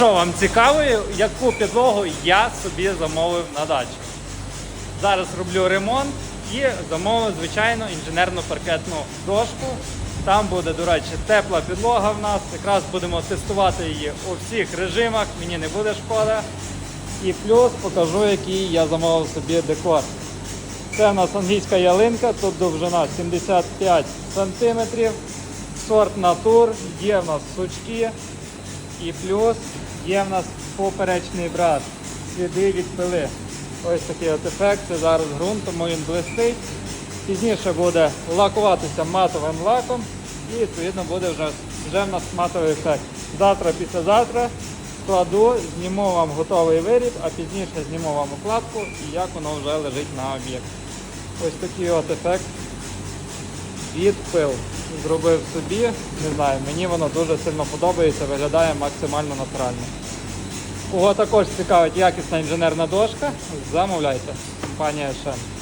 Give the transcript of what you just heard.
Що вам цікаво, яку підлогу я собі замовив на дачу? Зараз роблю ремонт і замовив звичайну інженерну паркетну дошку. Там буде, до речі, тепла підлога в нас. Якраз будемо тестувати її у всіх режимах, мені не буде шкода. І плюс покажу, який я замовив собі декор. Це у нас англійська ялинка, тут довжина 75 см, сорт натур, є в нас сучки і плюс є в нас поперечний брат, сліди від пили. Ось такий от ефект, це зараз ґрунт, тому він блистить. Пізніше буде лакуватися матовим лаком і відповідно буде вже, вже в нас матовий ефект. Завтра, післязавтра складу, зніму вам готовий виріб, а пізніше зніму вам укладку і як воно вже лежить на об'єкт. Ось такий от ефект від пил. Зробив собі, не знаю, мені воно дуже сильно подобається, виглядає максимально натурально. Кого також цікавить якісна інженерна дошка, замовляйте. Компанія Шен.